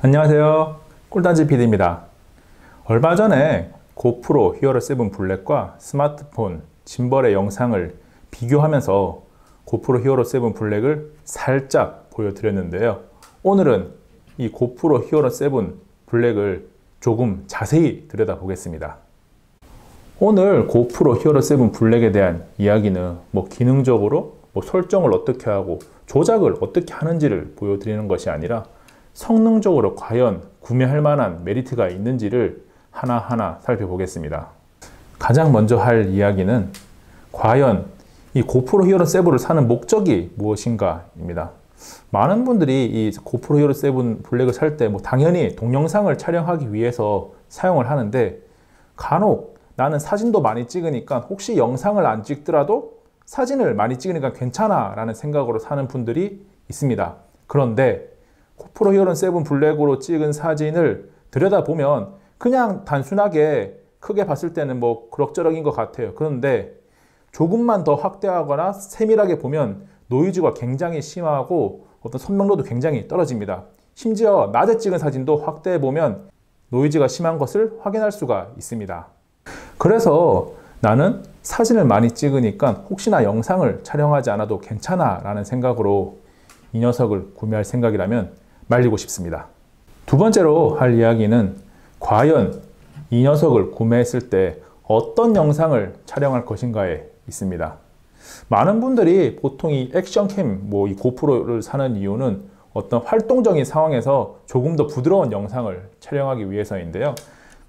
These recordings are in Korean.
안녕하세요. 꿀단지 PD입니다. 얼마 전에 고프로 히어로 7 블랙과 스마트폰 짐벌의 영상을 비교하면서 고프로 히어로 7 블랙을 살짝 보여드렸는데요. 오늘은 이 고프로 히어로 7 블랙을 조금 자세히 들여다보겠습니다. 오늘 고프로 히어로 7 블랙에 대한 이야기는 뭐 기능적으로 뭐 설정을 어떻게 하고 조작을 어떻게 하는지를 보여드리는 것이 아니라 성능적으로 과연 구매할 만한 메리트가 있는지를 하나하나 살펴보겠습니다. 가장 먼저 할 이야기는 과연 이 고프로 히어로 7을 사는 목적이 무엇인가입니다. 많은 분들이 이 고프로 히어로 7 블랙을 살 때 뭐 당연히 동영상을 촬영하기 위해서 사용을 하는데 간혹 나는 사진도 많이 찍으니까 혹시 영상을 안 찍더라도 사진을 많이 찍으니까 괜찮아 라는 생각으로 사는 분들이 있습니다. 그런데 코프로 히어론 7 블랙으로 찍은 사진을 들여다보면 그냥 단순하게 크게 봤을 때는 뭐 그럭저럭인 것 같아요. 그런데 조금만 더 확대하거나 세밀하게 보면 노이즈가 굉장히 심하고 어떤 선명도도 굉장히 떨어집니다. 심지어 낮에 찍은 사진도 확대해 보면 노이즈가 심한 것을 확인할 수가 있습니다. 그래서 나는 사진을 많이 찍으니까 혹시나 영상을 촬영하지 않아도 괜찮아 라는 생각으로 이 녀석을 구매할 생각이라면 말리고 싶습니다. 두 번째로 할 이야기는 과연 이 녀석을 구매했을 때 어떤 영상을 촬영할 것인가에 있습니다. 많은 분들이 보통 이 액션캠, 뭐 이 고프로를 사는 이유는 어떤 활동적인 상황에서 조금 더 부드러운 영상을 촬영하기 위해서인데요.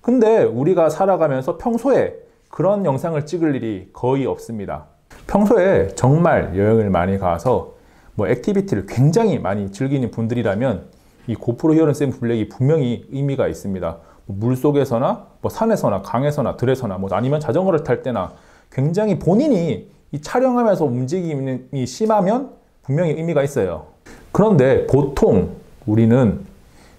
근데 우리가 살아가면서 평소에 그런 영상을 찍을 일이 거의 없습니다. 평소에 정말 여행을 많이 가서 뭐 액티비티를 굉장히 많이 즐기는 분들이라면 이 고프로 히어로 샘 블랙이 분명히 의미가 있습니다. 뭐물 속에서나 뭐 산에서나 강에서나 들에서나 뭐 아니면 자전거를 탈 때나 굉장히 본인이 이 촬영하면서 움직임이 심하면 분명히 의미가 있어요. 그런데 보통 우리는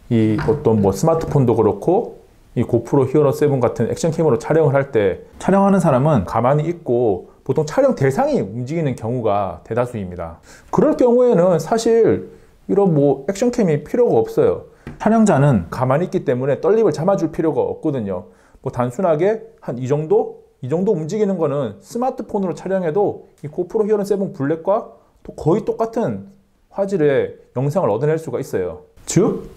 이 어떤 뭐 스마트폰도 그렇고 이 고프로 히어로 7 같은 액션 캠으로 촬영을 할 때 촬영하는 사람은 가만히 있고 보통 촬영 대상이 움직이는 경우가 대다수입니다. 그럴 경우에는 사실 이런 뭐 액션캠이 필요가 없어요. 촬영자는 가만히 있기 때문에 떨림을 잡아줄 필요가 없거든요. 뭐 단순하게 한 이 정도? 이 정도 움직이는 거는 스마트폰으로 촬영해도 이 고프로 히어로 7 블랙과 거의 똑같은 화질의 영상을 얻어낼 수가 있어요. 즉,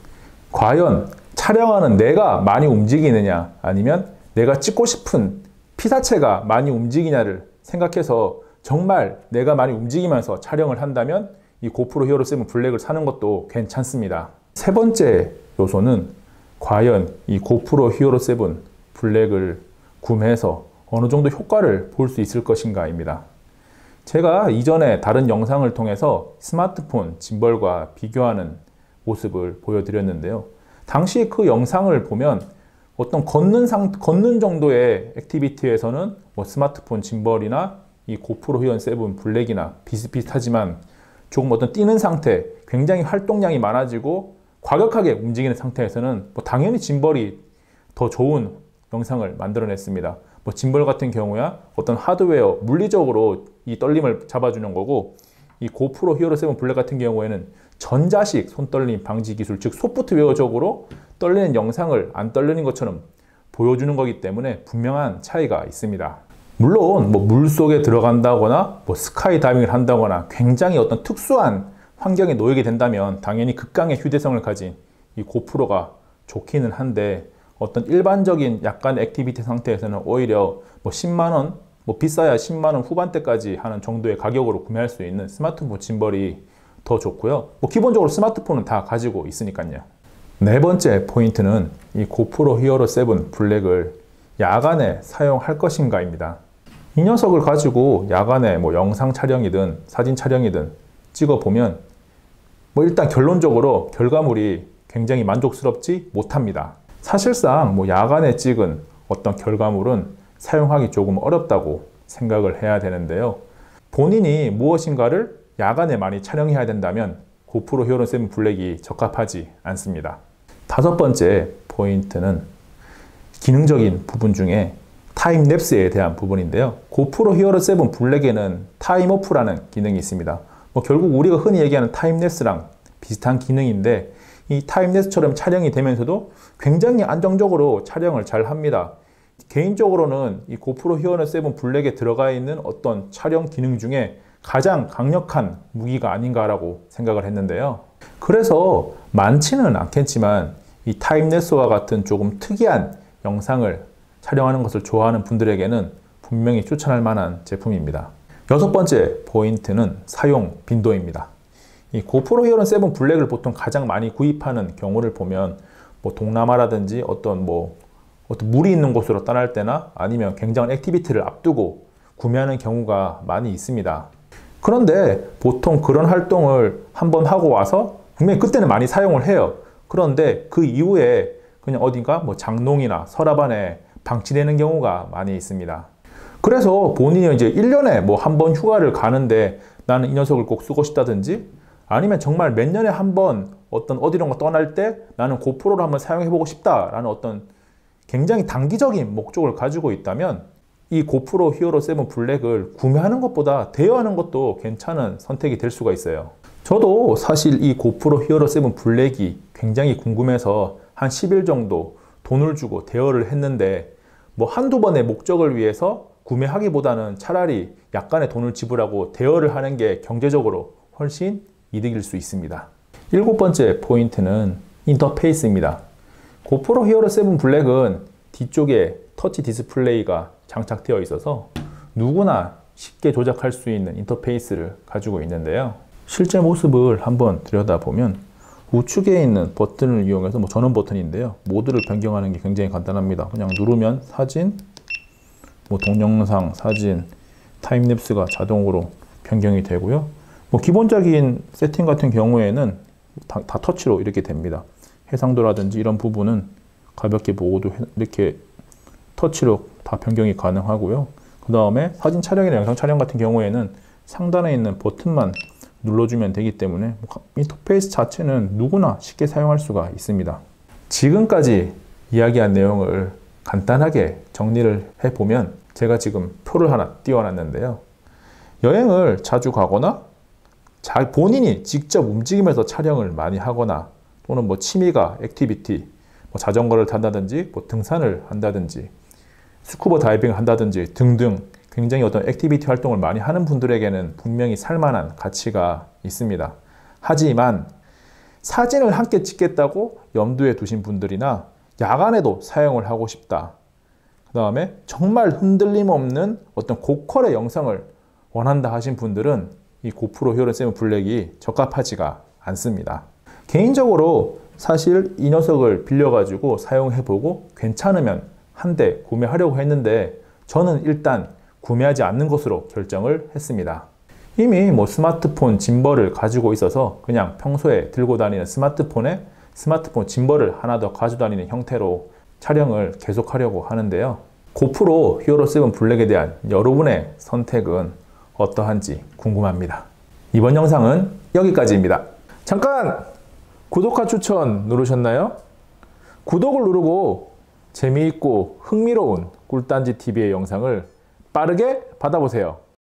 과연 촬영하는 내가 많이 움직이느냐 아니면 내가 찍고 싶은 피사체가 많이 움직이냐를 생각해서 정말 내가 많이 움직이면서 촬영을 한다면 이 고프로 히어로 7 블랙을 사는 것도 괜찮습니다. 세 번째 요소는 과연 이 고프로 히어로 7 블랙을 구매해서 어느 정도 효과를 볼 수 있을 것인가입니다. 제가 이전에 다른 영상을 통해서 스마트폰 짐벌과 비교하는 모습을 보여드렸는데요. 당시 그 영상을 보면 어떤 걷는 상, 걷는 정도의 액티비티에서는 뭐 스마트폰 짐벌이나 이 고프로 히어로 7 블랙이나 비슷비슷하지만 조금 어떤 뛰는 상태, 굉장히 활동량이 많아지고 과격하게 움직이는 상태에서는 뭐 당연히 짐벌이 더 좋은 영상을 만들어냈습니다. 뭐 짐벌 같은 경우야 어떤 하드웨어, 물리적으로 이 떨림을 잡아주는 거고 이 고프로 히어로 7 블랙 같은 경우에는 전자식 손떨림 방지 기술, 즉 소프트웨어적으로 떨리는 영상을 안 떨리는 것처럼 보여주는 거기 때문에 분명한 차이가 있습니다. 물론 뭐 물속에 들어간다거나 뭐 스카이 다이빙을 한다거나 굉장히 어떤 특수한 환경에 놓이게 된다면 당연히 극강의 휴대성을 가진 이 고프로가 좋기는 한데 어떤 일반적인 약간 액티비티 상태에서는 오히려 뭐 10만 원, 뭐 비싸야 10만 원 후반대까지 하는 정도의 가격으로 구매할 수 있는 스마트폰 짐벌이 더 좋고요. 뭐 기본적으로 스마트폰은 다 가지고 있으니까요. 네 번째 포인트는 이 고프로 히어로 7 블랙을 야간에 사용할 것인가입니다. 이 녀석을 가지고 야간에 뭐 영상 촬영이든 사진 촬영이든 찍어 보면 뭐 일단 결론적으로 결과물이 굉장히 만족스럽지 못합니다. 사실상 뭐 야간에 찍은 어떤 결과물은 사용하기 조금 어렵다고 생각을 해야 되는데요. 본인이 무엇인가를 야간에 많이 촬영해야 된다면 고프로 히어로 7 블랙이 적합하지 않습니다. 다섯 번째 포인트는 기능적인 부분 중에 타임랩스에 대한 부분인데요. 고프로 히어로 7 블랙에는 타임오프라는 기능이 있습니다. 뭐 결국 우리가 흔히 얘기하는 타임랩스랑 비슷한 기능인데 이 타임랩스처럼 촬영이 되면서도 굉장히 안정적으로 촬영을 잘 합니다. 개인적으로는 이 고프로 히어로 7 블랙에 들어가 있는 어떤 촬영 기능 중에 가장 강력한 무기가 아닌가라고 생각을 했는데요. 그래서 많지는 않겠지만 이 타임랩스와 같은 조금 특이한 영상을 촬영하는 것을 좋아하는 분들에게는 분명히 추천할 만한 제품입니다. 여섯 번째 포인트는 사용 빈도입니다. 이 고프로 히어로 7 블랙을 보통 가장 많이 구입하는 경우를 보면 뭐 동남아라든지 어떤 뭐 어떤 물이 있는 곳으로 떠날 때나 아니면 굉장한 액티비티를 앞두고 구매하는 경우가 많이 있습니다. 그런데 보통 그런 활동을 한번 하고 와서 분명히 그때는 많이 사용을 해요. 그런데 그 이후에 그냥 어딘가 뭐 장롱이나 서랍 안에 방치되는 경우가 많이 있습니다. 그래서 본인이 이제 1년에 뭐 한 번 휴가를 가는데 나는 이 녀석을 꼭 쓰고 싶다든지 아니면 정말 몇 년에 한 번 어떤 어디론가 떠날 때 나는 고프로를 한번 사용해보고 싶다라는 어떤 굉장히 단기적인 목적을 가지고 있다면 이 고프로 히어로 7 블랙을 구매하는 것보다 대여하는 것도 괜찮은 선택이 될 수가 있어요. 저도 사실 이 고프로 히어로 7 블랙이 굉장히 궁금해서 한 10일 정도 돈을 주고 대여를 했는데 뭐 한두 번의 목적을 위해서 구매하기보다는 차라리 약간의 돈을 지불하고 대여를 하는 게 경제적으로 훨씬 이득일 수 있습니다. 일곱 번째 포인트는 인터페이스입니다. 고프로 히어로 7 블랙은 뒤쪽에 터치 디스플레이가 장착되어 있어서 누구나 쉽게 조작할 수 있는 인터페이스를 가지고 있는데요. 실제 모습을 한번 들여다보면 우측에 있는 버튼을 이용해서 뭐 전원 버튼인데요. 모드를 변경하는 게 굉장히 간단합니다. 그냥 누르면 사진, 뭐 동영상, 사진, 타임랩스가 자동으로 변경이 되고요. 뭐 기본적인 세팅 같은 경우에는 다, 다 터치로 이렇게 됩니다. 해상도라든지 이런 부분은 가볍게 모두 이렇게 터치로 다 변경이 가능하고요. 그 다음에 사진 촬영이나 영상 촬영 같은 경우에는 상단에 있는 버튼만 눌러주면 되기 때문에 인터페이스 자체는 누구나 쉽게 사용할 수가 있습니다. 지금까지 이야기한 내용을 간단하게 정리를 해보면 제가 지금 표를 하나 띄워놨는데요. 여행을 자주 가거나 자, 본인이 직접 움직이면서 촬영을 많이 하거나 또는 뭐 취미가 액티비티, 뭐 자전거를 탄다든지 뭐 등산을 한다든지 스쿠버 다이빙을 한다든지 등등 굉장히 어떤 액티비티 활동을 많이 하는 분들에게는 분명히 살만한 가치가 있습니다. 하지만 사진을 함께 찍겠다고 염두에 두신 분들이나 야간에도 사용을 하고 싶다. 그 다음에 정말 흔들림 없는 어떤 고퀄의 영상을 원한다 하신 분들은 이 고프로 히어로 7 블랙이 적합하지가 않습니다. 개인적으로 사실 이 녀석을 빌려가지고 사용해보고 괜찮으면 한 대 구매하려고 했는데 저는 일단 구매하지 않는 것으로 결정을 했습니다. 이미 뭐 스마트폰 짐벌을 가지고 있어서 그냥 평소에 들고 다니는 스마트폰에 스마트폰 짐벌을 하나 더 가지고 다니는 형태로 촬영을 계속하려고 하는데요. 고프로 히어로 7 블랙에 대한 여러분의 선택은 어떠한지 궁금합니다. 이번 영상은 여기까지입니다. 잠깐! 구독과 추천 누르셨나요? 구독을 누르고 재미있고 흥미로운 꿀단지 TV의 영상을 빠르게 받아보세요.